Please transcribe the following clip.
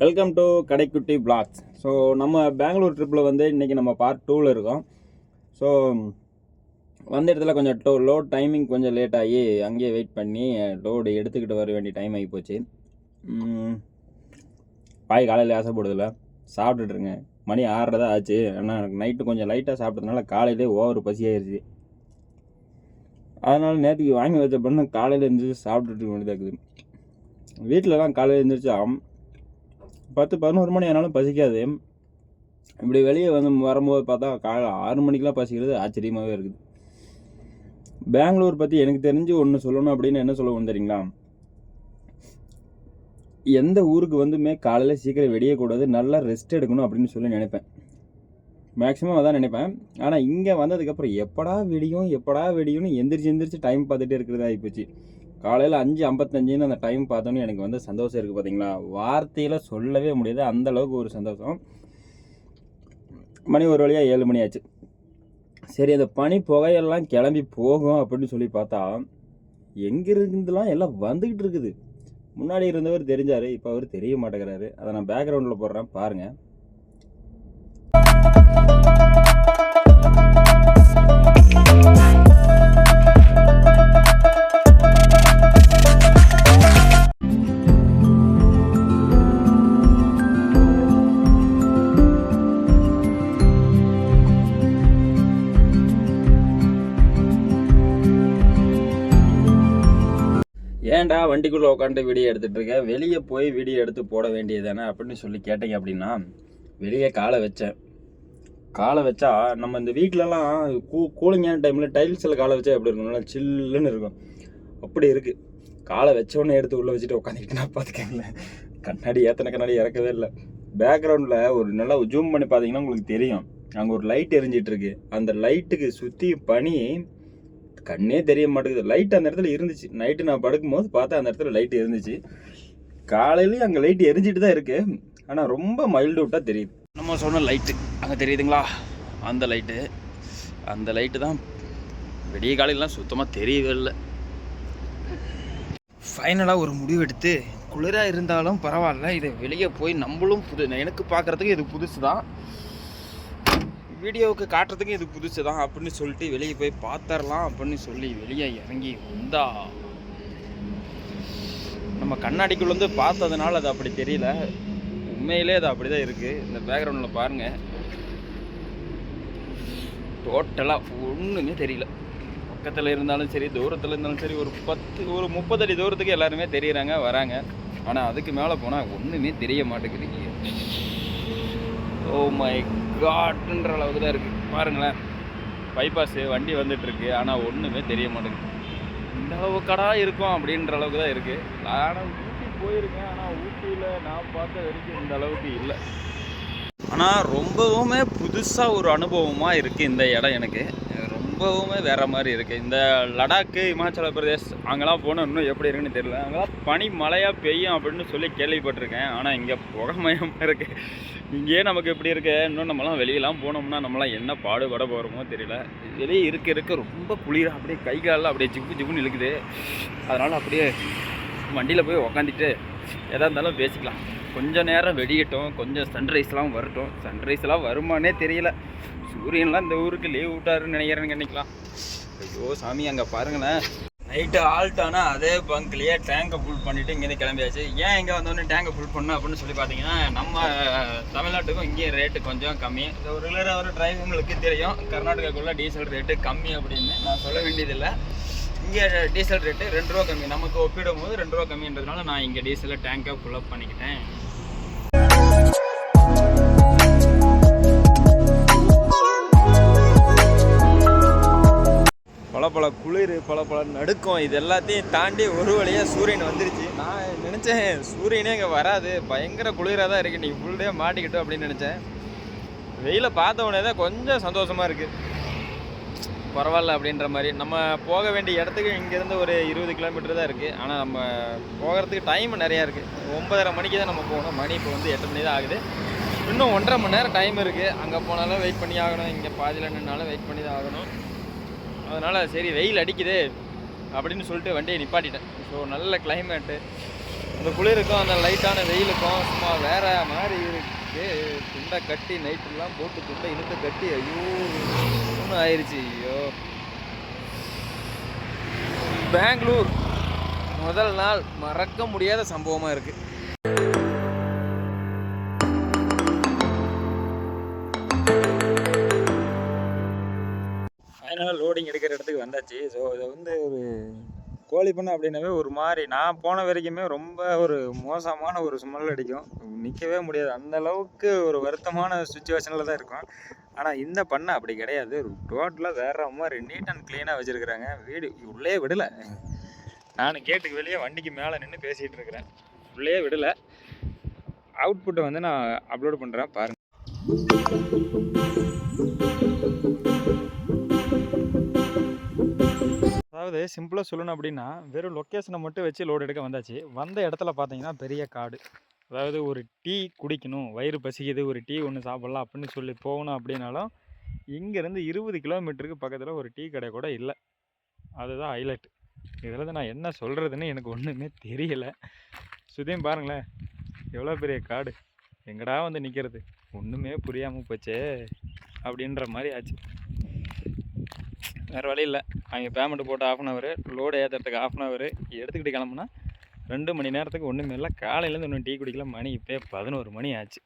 Welcome to Kadaikutti blogs so நம்ம பெங்களூர் ட்ரிப்பில் வந்து இன்றைக்கி நம்ம பார்ட் டூவில் இருக்கோம். ஸோ வந்த இடத்துல கொஞ்சம் டோ லோட் டைமிங் கொஞ்சம் லேட் ஆகி அங்கேயே வெயிட் பண்ணி லோடு எடுத்துக்கிட்டு வர வேண்டிய டைம் ஆகி போச்சு. பாய் காலையில் ஆசைப்படுதில்ல சாப்பிட்டுட்ருங்க மணி ஆறுறதா தான் ஆச்சு. ஆனால் எனக்கு நைட்டு கொஞ்சம் லைட்டாக சாப்பிட்டதுனால காலையிலே ஓவர் பசி ஆயிடுச்சு அதனால் நேற்றுக்கு வாங்கி வச்ச பண்ண காலையில் எழுந்திரிச்சு சாப்பிட்டுட்டு இருக்க வேண்டியதாக இருக்குது. வீட்டிலலாம் காலையில் எழுந்திரிச்சு பத்து பதினோரு மணி ஆனாலும் பசிக்காது. இப்படி வெளியே வந்து வரும்போது பார்த்தா காலை ஆறு மணிக்கெலாம் பசிக்கிறது ஆச்சரியமாகவே இருக்குது. பெங்களூர் பற்றி எனக்கு தெரிஞ்சு ஒன்று சொல்லணும் அப்படின்னு என்ன சொல்லுவோம் தெரியுங்களா? எந்த ஊருக்கு வந்துமே காலையில் சீக்கிரம் வெடியக்கூடாது நல்லா ரெஸ்ட் எடுக்கணும் அப்படின்னு சொல்லி நினைப்பேன். மேக்ஸிமம் அதான் நினைப்பேன். ஆனால் இங்கே வந்ததுக்கப்புறம் எப்படா வெடியும் எப்படா வெடியும்னு எந்திரிச்சு எந்திரிச்சு டைம் பார்த்துட்டே இருக்கிறதா ஆகிப்போச்சு காலையில் அஞ்சு ஐம்பத்தஞ்சுன்னு அந்த டைம் பார்த்தோன்னே எனக்கு வந்து சந்தோஷம் இருக்குது பார்த்தீங்களா வார்த்தையில் சொல்லவே முடியாது. அந்த அளவுக்கு ஒரு சந்தோஷம். மணி ஒரு வழியாக ஏழு மணி ஆச்சு. சரி அந்த பனி புகையெல்லாம் கிளம்பி போகும் அப்படின்னு சொல்லி பார்த்தா எங்கிருந்துலாம் எல்லாம் வந்துக்கிட்டு இருக்குது. முன்னாடி இருந்தவர் தெரிஞ்சார் இப்போ அவர் தெரிய மாட்டேங்கிறாரு. அதை நான் பேக்ரவுண்டில் போடுறேன் பாருங்கள் ஏன்டா வண்டிக்குள்ளே உட்காந்து வீடியோ எடுத்துகிட்டு இருக்க? வெளியே போய் வீடியோ எடுத்து போட வேண்டியதானே அப்படின்னு சொல்லி கேட்டீங்க அப்படின்னா வெளியே காலை வச்சேன். காலை வச்சா நம்ம இந்த வீட்டிலலாம் கூ கூலிங்கான டைமில் டைல்ஸில் காலை வச்சா எப்படி இருக்கும் நல்லா சில்லுன்னு இருக்கும். அப்படி இருக்குது காலை வச்சோன்னே எடுத்து உள்ளே வச்சுட்டு உட்காந்துக்கிட்டு நான் பார்த்துக்கங்களேன் கண்ணாடி ஏத்தனை கண்ணாடி இறக்கவே இல்லை. பேக்ரவுண்டில் ஒரு நல்லா ஜூம் பண்ணி பார்த்தீங்கன்னா உங்களுக்கு தெரியும். அங்கே ஒரு லைட் எரிஞ்சிட்ருக்கு அந்த லைட்டுக்கு சுற்றி பனி கண்ணே தெரிய மாட்டேங்குது. லைட் அந்த இடத்துல இருந்துச்சு. நைட்டு நான் படுக்கும்போது பார்த்தா அந்த இடத்துல லைட் இருந்துச்சு. காலையிலேயும் அங்கே லைட் எரிஞ்சிட்டு தான் இருக்கு. ஆனால் ரொம்ப மைல்டு விட்டால் தெரியுது. நம்ம சொன்ன லைட்டு அங்கே தெரியுதுங்களா? அந்த லைட்டு அந்த லைட்டு தான் விடிய காலையிலாம் சுத்தமாக தெரியவே இல்லை. ஃபைனலாக ஒரு முடிவு எடுத்து குளிராக இருந்தாலும் பரவாயில்ல. இதை வெளியே போய் நம்மளும் புது எனக்கு பார்க்குறதுக்கு இது புதுசு தான் வீடியோவுக்கு காட்டுறதுக்கு இது புதுசு தான் அப்படின்னு சொல்லிட்டு வெளியே போய் பார்த்துடலாம் அப்படின்னு சொல்லி வெளியே இறங்கி வந்தா. நம்ம கண்ணாடிக்குள்ள வந்து பார்த்ததுனால அது அப்படி தெரியல. உண்மையிலே அது அப்படி தான் இருக்குது இந்த பேக்ரவுண்டில் பாருங்கள் டோட்டலாக ஒன்றுமே தெரியல. பக்கத்தில் இருந்தாலும் சரி தூரத்தில் இருந்தாலும் சரி ஒரு பத்து ஒரு முப்பது அடி தூரத்துக்கு எல்லாருமே தெரியுறாங்க வராங்க. ஆனால் அதுக்கு மேலே போனால் ஒன்றுமே தெரிய மாட்டேங்குதுங்க ஓ oh மை காட்டுன்ற அளவுக்கு தான் இருக்குது பாருங்களேன். பைபாஸு வண்டி வந்துட்டுருக்கு. ஆனால் ஒன்றுமே தெரிய மாட்டேங்குது. இந்த அளவுக்கடா இருக்கும் அப்படின்ற அளவுக்கு தான் இருக்குது ஆனால் ஊட்டி போயிருக்கேன். ஆனால் ஊட்டியில் நான் பார்த்த வரைக்கும் இந்த அளவுக்கு இல்லை. ஆனால் ரொம்பவுமே புதுசாக ஒரு அனுபவமாக இருக்குது இந்த இடம் எனக்கு. ரொம்பவுமே வேற மாதிரி இருக்குது இந்த லடாக்கு இமாச்சல பிரதேஷ் அங்கெல்லாம் போனால் இன்னும் எப்படி இருக்குன்னு தெரியல. அங்கெல்லாம் பனி மழையாக பெய்யும் அப்படின்னு சொல்லி கேள்விப்பட்டிருக்கேன். ஆனால் இங்கே புகமயமாக இருக்குது இங்கேயே நமக்கு எப்படி இருக்கு? இன்னும் நம்மலாம் வெளியெல்லாம் போனோம்னா நம்மலாம் என்ன பாடுபட போகிறோமோ தெரியல. வெளியே இருக்க இருக்க ரொம்ப குளிராக அப்படியே கை காலில் அப்படியே ஜிப்பு ஜிப்புன்னு இழுக்குது. அதனால் அப்படியே வண்டியில் போய் உக்காந்துட்டு எதாக இருந்தாலும் பேசிக்கலாம். கொஞ்சம் நேரம் வெடியட்டும். கொஞ்சம் சன்ரைஸ்லாம் வரட்டும். சன்ரைஸ்லாம் வருமானே தெரியல. சூரியன்லாம் இந்த ஊருக்கு லீவ் விட்டாருன்னு நினைக்கிறேன்னு நினைக்கலாம் ஐயோ சாமி அங்கே பாருங்களேன். நைட்டு ஆல்ட் ஆனால் அதே பங்க்லேயே டேங்கை ஃபுல் பண்ணிவிட்டு இங்கேருந்து கிளம்பியாச்சு. ஏன் இங்கே வந்தோடனே டேங்கை ஃபுல் பண்ணோம் அப்படின்னு சொல்லி பார்த்தீங்கன்னா நம்ம தமிழ்நாட்டுக்கும் இங்கேயும் ரேட்டு கொஞ்சம் கம்மி. இது ஒரு ரெகுலராக ஒரு டிரைவங்களுக்கு தெரியும். கர்நாடகாக்குள்ளே டீசல் ரேட்டு கம்மி அப்படின்னு நான் சொல்ல வேண்டியதில்லை. இங்கே டீசல் ரேட்டு ரெண்டு ரூபா கம்மி. நமக்கு ஒப்பிடும் போது ரெண்டு ரூபா கம்மின்றதுனால நான் இங்கே டீசலை டேங்கை ஃபுல்லப் பண்ணிக்கிட்டேன். குளிர் பல பல நடுக்கம் இது எல்லாத்தையும் தாண்டி ஒரு வழியாக சூரியன் வந்துருச்சு. நான் நினச்சேன் சூரியனே இங்கே வராது. பயங்கர குளிராக தான் இருக்குது நீங்கள் ஃபுல் டே மாட்டிக்கிட்டோம் அப்படின்னு நினச்சேன். வெயிலை பார்த்த உடனே தான் கொஞ்சம் சந்தோஷமாக இருக்குது பரவாயில்ல அப்படின்ற மாதிரி. நம்ம போக வேண்டிய இடத்துக்கு இங்கேருந்து ஒரு இருபது கிலோமீட்டர் தான் இருக்குது ஆனால் நம்ம போகிறதுக்கு டைம் நிறையா இருக்குது ஒன்பதரை மணிக்கு தான் நம்ம போகணும். மணி இப்போ வந்து எட்டு மணி தான் ஆகுது. இன்னும் ஒன்றரை மணி நேரம் டைம் இருக்குது அங்கே போனாலும் வெயிட் பண்ணி ஆகணும். இங்கே பாதியில் நின்னாலும் வெயிட் பண்ணி தான் ஆகணும். அதனால் சரி வெயில் அடிக்குது அப்படின்னு சொல்லிட்டு வண்டியை நிப்பாட்டிட்டேன். ஸோ நல்ல கிளைமேட்டு அந்த குளிருக்கும் அந்த லைட்டான வெயிலுக்கும் சும்மா வேறு மாதிரி இருக்கு. துண்டை கட்டி நைட்டெல்லாம் போட்டு துண்டை இழுத்து கட்டி ஐயோ ஒன்று ஆயிடுச்சு ஐயோ. பெங்களூர் முதல் நாள் மறக்க முடியாத சம்பவமாக இருக்குது ஃபைனலாக லோடிங் எடுக்கிற இடத்துக்கு வந்தாச்சு. ஸோ இதை வந்து ஒரு கோழி பண்ணை அப்படின்னாவே ஒரு மாதிரி நான் போன வரைக்குமே ரொம்ப ஒரு மோசமான ஒரு ஸ்மெல் அடிக்கும். நிற்கவே முடியாது. அந்த அளவுக்கு ஒரு வருத்தமான சுச்சுவேஷனில் தான் இருக்கும். ஆனால் இந்த பண்ணை அப்படி கிடையாது. டோட்டலாக வேற மாதிரி நீட் அண்ட் க்ளீனாக வச்சுருக்குறாங்க. வீடு உள்ளே விடலை. நான் கேட்டுக்கு வெளியே வண்டிக்கு மேலே நின்று பேசிகிட்டு இருக்கிறேன். உள்ளே விடலை. அவுட்புட்டை வந்து நான் அப்லோட் பண்ணுறேன் பாருங்கள் அதாவது சிம்பிளாக சொல்லணும் அப்படின்னா வெறும் லொக்கேஷனை மட்டும் வச்சு லோடு எடுக்க வந்தாச்சு. வந்த இடத்துல பார்த்தீங்கன்னா பெரிய காடு. அதாவது ஒரு டீ குடிக்கணும் வயிறு பசிக்குது ஒரு டீ ஒன்று சாப்பிட்லாம் அப்படின்னு சொல்லி போகணும் அப்படின்னாலும் இங்கேருந்து இருபது கிலோமீட்டருக்கு பக்கத்தில் ஒரு டீ கடை கூட இல்லை. அதுதான் ஹைலைட் இதில் நான் என்ன சொல்கிறதுன்னு எனக்கு ஒன்றுமே தெரியலை. சுதையும் பாருங்களேன். எவ்வளோ பெரிய காடு. எங்கடா வந்து நிற்கிறது ஒன்றுமே புரியாமல் போச்சே. அப்படின்ற மாதிரி ஆச்சு. வேறு வழி இல்லை. அவங்க பேமெண்ட் போட்டு ஆஃப் அன் ஹவர் லோடு ஏற்றுறதுக்கு ஆஃப் அன் ஹவர் எடுத்துக்கிட்டு கிளம்புனா ரெண்டு மணி நேரத்துக்கு ஒன்றுமே இல்லை. காலையிலேருந்து இன்னும் டீ குடிக்கல. மணி இப்போ பதினோரு மணி ஆச்சு.